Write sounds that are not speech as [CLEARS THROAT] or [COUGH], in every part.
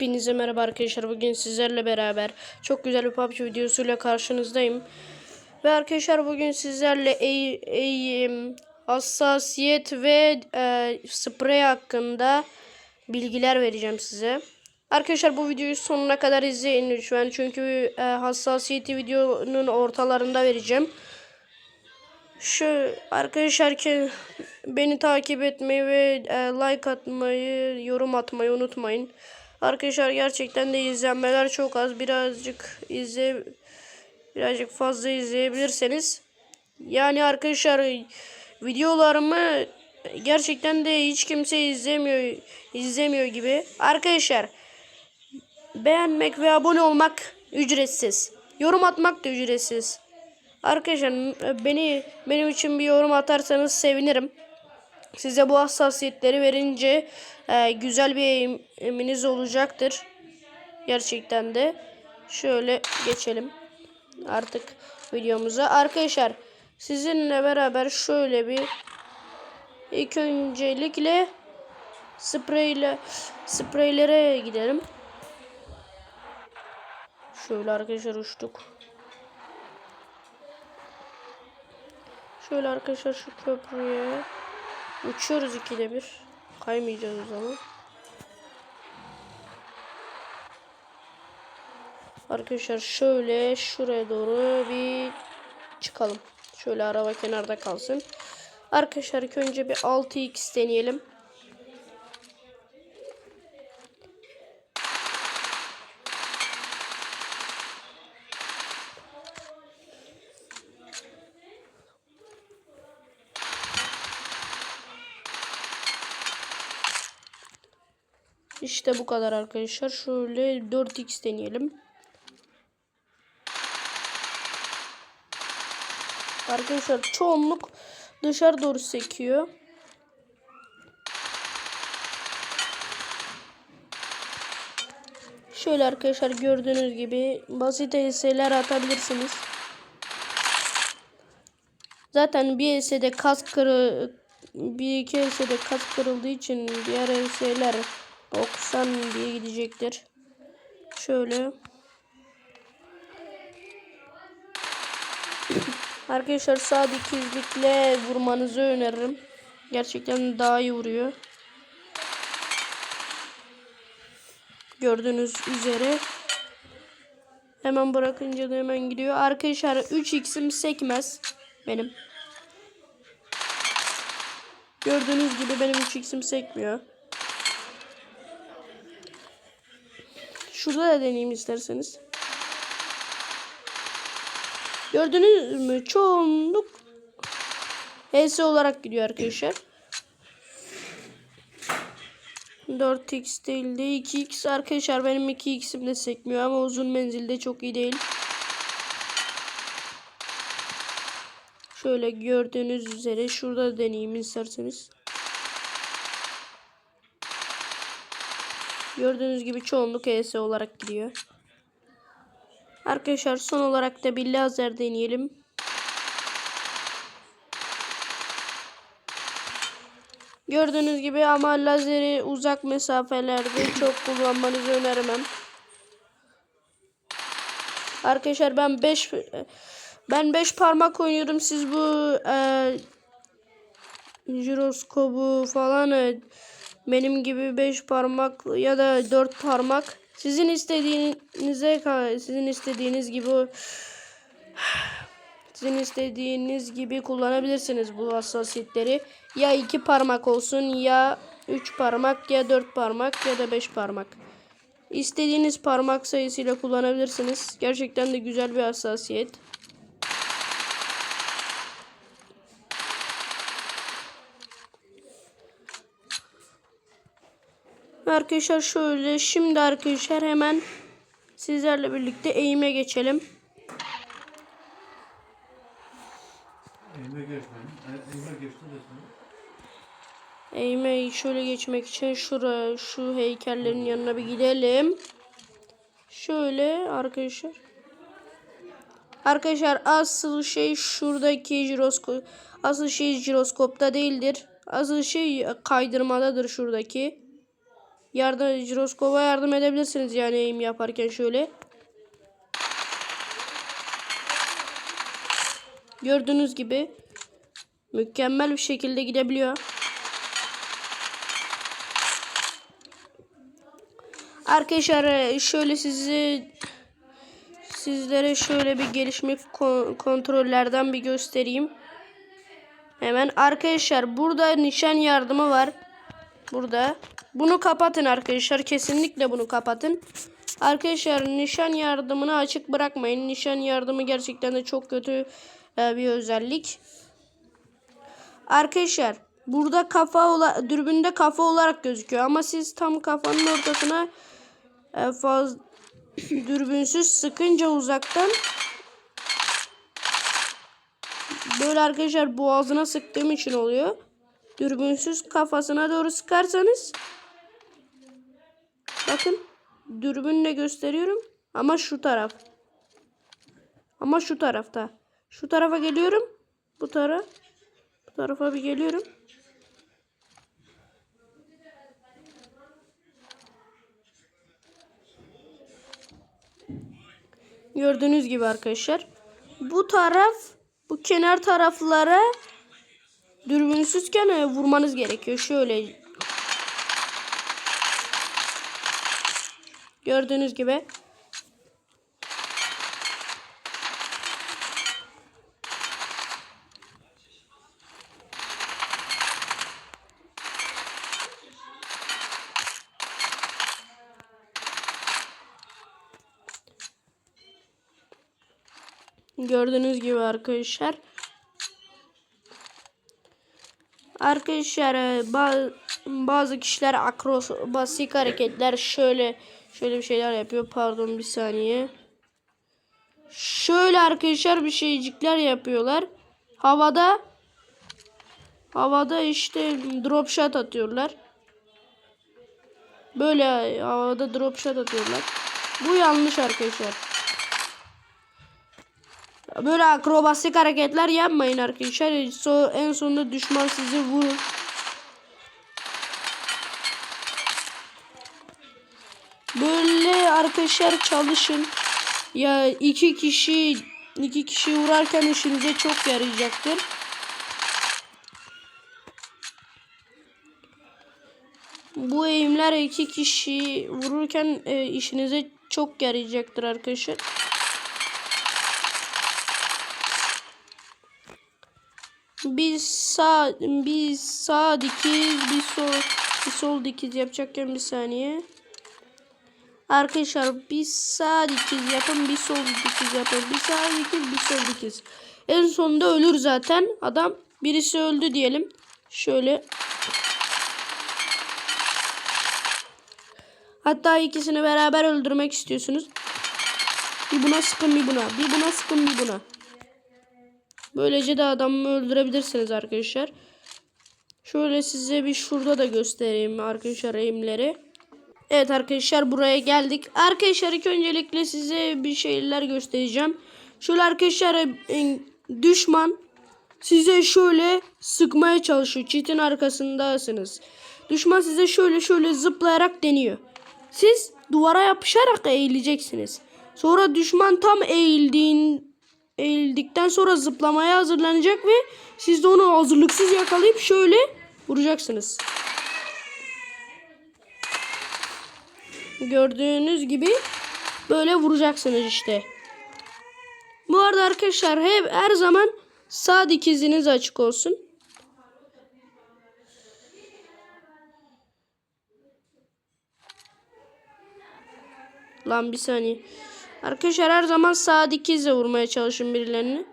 Hepinize merhaba arkadaşlar. Bugün sizlerle beraber çok güzel bir PUBG videosuyla karşınızdayım. Ve arkadaşlar bugün sizlerle eğ- eğim, hassasiyet ve e, sprey hakkında bilgiler vereceğim size. Arkadaşlar bu videoyu sonuna kadar izleyin lütfen. Çünkü e, hassasiyeti videonun ortalarında vereceğim. Şu arkadaşlar ki beni takip etmeyi ve e, like atmayı, yorum atmayı unutmayın. Arkadaşlar gerçekten de izlenmeler çok az. Birazcık izle birazcık fazla izleyebilirseniz. Yani arkadaşlar videolarımı gerçekten de hiç kimse izlemiyor izlemiyor gibi. Arkadaşlar beğenmek ve abone olmak ücretsiz. Yorum atmak da ücretsiz. Arkadaşlar beni benim için bir yorum atarsanız sevinirim. Size bu hassasiyetleri verince e, güzel bir eğim- eğiminiz olacaktır. Gerçekten de. Şöyle geçelim artık videomuza. Arkadaşlar sizinle beraber şöyle bir ilk öncelikle spreyle spreylere gidelim. Şöyle arkadaşlar uçtuk. Şöyle arkadaşlar şu köprüye uçuyoruz ikide bir. Kaymayacağız o zaman. Arkadaşlar şöyle şuraya doğru bir çıkalım. Şöyle araba kenarda kalsın. Arkadaşlar önce bir 6x deneyelim. İşte bu kadar arkadaşlar. Şöyle 4x deneyelim. Arkadaşlar çoğunluk dışarı doğru sekiyor. Şöyle arkadaşlar gördüğünüz gibi basit ES'ler atabilirsiniz. Zaten bir ES'de kas kırı bir iki ES'de kas kırıldığı için diğer ES'ler 90 diye gidecektir. Şöyle Arkadaşlar sağ dikizlikle vurmanızı öneririm. Gerçekten daha iyi vuruyor. Gördüğünüz üzere. Hemen bırakınca da hemen gidiyor. Arkadaşlar 3x'im sekmez. Benim. Gördüğünüz gibi benim 3x'im sekmiyor. Şurada da deneyeyim isterseniz. Gördünüz mü? Çoğunluk HS olarak gidiyor arkadaşlar. 4x değil de 2x arkadaşlar benim 2x'im de sekmiyor ama uzun menzilde çok iyi değil. Şöyle gördüğünüz üzere şurada deneyeyim isterseniz. Gördüğünüz gibi çoğunluk HS olarak gidiyor. Arkadaşlar son olarak da bir lazer deneyelim. Gördüğünüz gibi ama lazeri uzak mesafelerde çok kullanmanızı önermem. Arkadaşlar ben 5 ben 5 parmak oynuyorum. Siz bu e, jiroskobu falan e, benim gibi 5 parmak ya da 4 parmak sizin istediğinize sizin istediğiniz gibi sizin istediğiniz gibi kullanabilirsiniz bu hassasiyetleri. Ya iki parmak olsun ya üç parmak ya dört parmak ya da beş parmak. İstediğiniz parmak sayısıyla kullanabilirsiniz. Gerçekten de güzel bir hassasiyet. Arkadaşlar şöyle şimdi arkadaşlar hemen sizlerle birlikte eğime geçelim. Elime geçmeyin. Elime geçti. Eğime şöyle geçmek için şuraya şu heykellerin yanına bir gidelim. Şöyle arkadaşlar. Arkadaşlar asıl şey şuradaki jiroskop. Asıl şey jiroskopta değildir. Asıl şey kaydırmadadır şuradaki. Yardım jiroskopa yardım edebilirsiniz yani eğim yaparken şöyle. Gördüğünüz gibi mükemmel bir şekilde gidebiliyor. Arkadaşlar e, şöyle sizi sizlere şöyle bir gelişme kon- kontrollerden bir göstereyim. Hemen arkadaşlar burada nişan yardımı var. Burada. Bunu kapatın arkadaşlar. Kesinlikle bunu kapatın. Arkadaşlar nişan yardımını açık bırakmayın. Nişan yardımı gerçekten de çok kötü e, bir özellik. Arkadaşlar burada kafa ola dürbünde kafa olarak gözüküyor ama siz tam kafanın ortasına e, faz [CLEARS THROAT] dürbünsüz sıkınca uzaktan böyle arkadaşlar boğazına sıktığım için oluyor. Dürbünsüz kafasına doğru sıkarsanız bakın dürbünle gösteriyorum ama şu taraf. Ama şu tarafta. Şu tarafa geliyorum. Bu taraf. Bu tarafa bir geliyorum. Gördüğünüz gibi arkadaşlar. Bu taraf bu kenar taraflara dürbünsüzken e, vurmanız gerekiyor. Şöyle. Gördüğünüz gibi. Gördüğünüz gibi arkadaşlar. Arkadaşlar e, ba- bazı kişiler akrobasik hareketler şöyle şöyle bir şeyler yapıyor. Pardon bir saniye. Şöyle arkadaşlar bir şeycikler yapıyorlar. Havada havada işte drop shot atıyorlar. Böyle havada drop shot atıyorlar. Bu yanlış arkadaşlar. Böyle akrobasik hareketler yapmayın arkadaşlar. En sonunda düşman sizi vurur. Böyle arkadaşlar çalışın. Ya iki kişi iki kişi vurarken işinize çok yarayacaktır. Bu eğimler iki kişi vururken e, işinize çok yarayacaktır arkadaşlar. Bir sağ bir sağ dikiz bir sol bir sol dikiz yapacakken bir saniye. Arkadaşlar bir sağ dikiz yapın bir sol dikiz yapın. Bir sağ dikiz bir sol dikiz. En sonunda ölür zaten adam. Birisi öldü diyelim. Şöyle. Hatta ikisini beraber öldürmek istiyorsunuz. Bir buna sıkın bir buna. Bir buna sıkın bir buna. Böylece de adamı öldürebilirsiniz arkadaşlar. Şöyle size bir şurada da göstereyim arkadaşlar eğimleri. Evet arkadaşlar buraya geldik. Arkadaşlar ilk öncelikle size bir şeyler göstereceğim. Şöyle arkadaşlar e, düşman size şöyle sıkmaya çalışıyor. Çitin arkasındasınız. Düşman size şöyle şöyle zıplayarak deniyor. Siz duvara yapışarak eğileceksiniz. Sonra düşman tam eğildiğin eğildikten sonra zıplamaya hazırlanacak ve siz de onu hazırlıksız yakalayıp şöyle vuracaksınız. Gördüğünüz gibi böyle vuracaksınız işte. Bu arada arkadaşlar hep her zaman sağ dikiziniz açık olsun. Lan bir saniye. Arkadaşlar her zaman sağ dikizle vurmaya çalışın birilerini.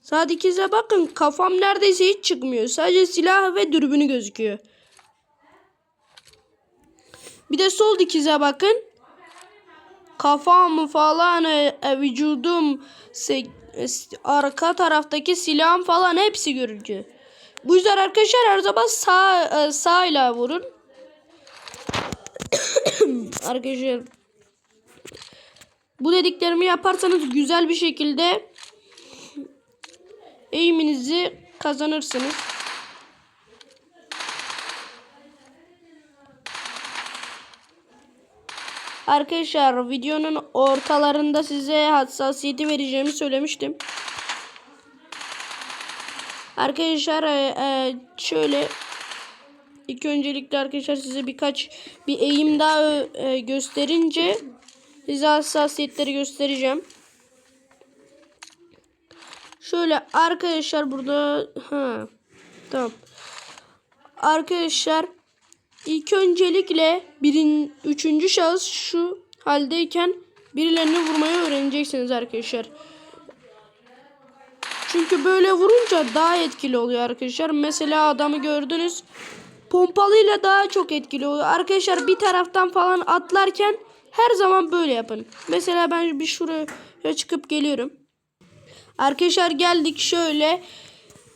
Sağ dikize bakın kafam neredeyse hiç çıkmıyor. Sadece silah ve dürbünü gözüküyor. Bir de sol dikize bakın. Kafam falan e, e, vücudum e, arka taraftaki silahım falan hepsi görünüyor. Bu yüzden arkadaşlar her zaman sağ sağ ile vurun. [COUGHS] arkadaşlar bu dediklerimi yaparsanız güzel bir şekilde eğiminizi kazanırsınız. Arkadaşlar videonun ortalarında size hassasiyeti vereceğimi söylemiştim. Arkadaşlar e, e, şöyle ilk öncelikle arkadaşlar size birkaç bir eğim daha e, gösterince size hassasiyetleri göstereceğim. Şöyle arkadaşlar burada ha tamam. Arkadaşlar ilk öncelikle birin üçüncü şahıs şu haldeyken birilerini vurmayı öğreneceksiniz arkadaşlar. Çünkü böyle vurunca daha etkili oluyor arkadaşlar. Mesela adamı gördünüz. Pompalıyla daha çok etkili oluyor. Arkadaşlar bir taraftan falan atlarken her zaman böyle yapın. Mesela ben bir şuraya çıkıp geliyorum. Arkadaşlar geldik şöyle.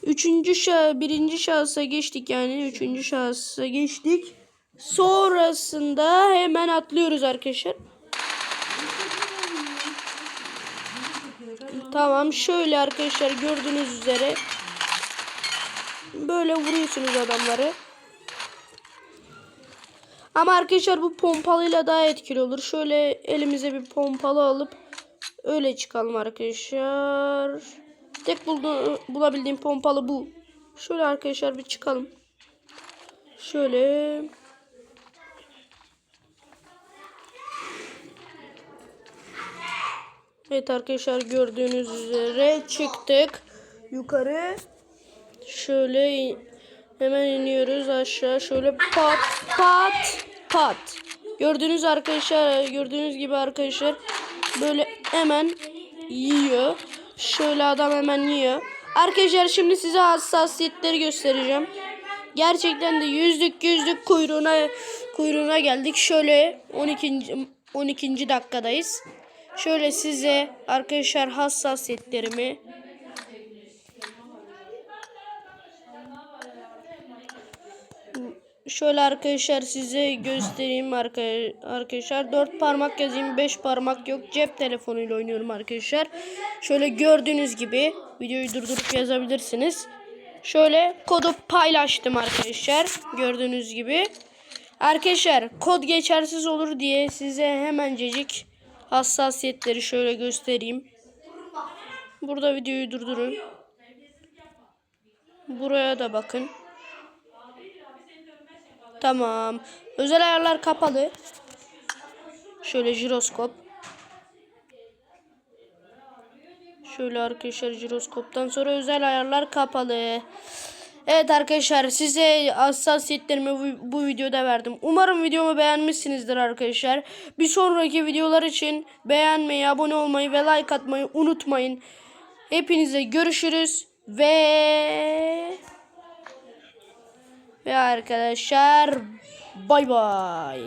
Üçüncü şah, birinci şahısa geçtik yani. Üçüncü şahısa geçtik. Sonrasında hemen atlıyoruz arkadaşlar. Tamam şöyle arkadaşlar gördüğünüz üzere böyle vuruyorsunuz adamları. Ama arkadaşlar bu pompalıyla daha etkili olur. Şöyle elimize bir pompalı alıp öyle çıkalım arkadaşlar. Tek buldu, bulabildiğim pompalı bu. Şöyle arkadaşlar bir çıkalım. Şöyle. Evet arkadaşlar gördüğünüz üzere çıktık yukarı. Şöyle hemen iniyoruz aşağı. Şöyle pat pat pat. Gördüğünüz arkadaşlar gördüğünüz gibi arkadaşlar böyle hemen yiyor. Şöyle adam hemen yiyor. Arkadaşlar şimdi size hassasiyetleri göstereceğim. Gerçekten de yüzlük yüzlük kuyruğuna kuyruğuna geldik. Şöyle 12. 12. dakikadayız. Şöyle size arkadaşlar hassasiyetlerimi Şöyle arkadaşlar size göstereyim arka- arkadaşlar. 4 parmak yazayım 5 parmak yok. Cep telefonuyla oynuyorum arkadaşlar. Şöyle gördüğünüz gibi videoyu durdurup yazabilirsiniz. Şöyle kodu paylaştım arkadaşlar. Gördüğünüz gibi. Arkadaşlar kod geçersiz olur diye size hemencecik hassasiyetleri şöyle göstereyim. Burada videoyu durdurun. Buraya da bakın. Tamam. Özel ayarlar kapalı. Şöyle jiroskop. Şöyle arkadaşlar jiroskoptan sonra özel ayarlar kapalı. Evet arkadaşlar size hassasiyetlerimi bu, bu videoda verdim. Umarım videomu beğenmişsinizdir arkadaşlar. Bir sonraki videolar için beğenmeyi, abone olmayı ve like atmayı unutmayın. Hepinize görüşürüz ve ve arkadaşlar bay bay.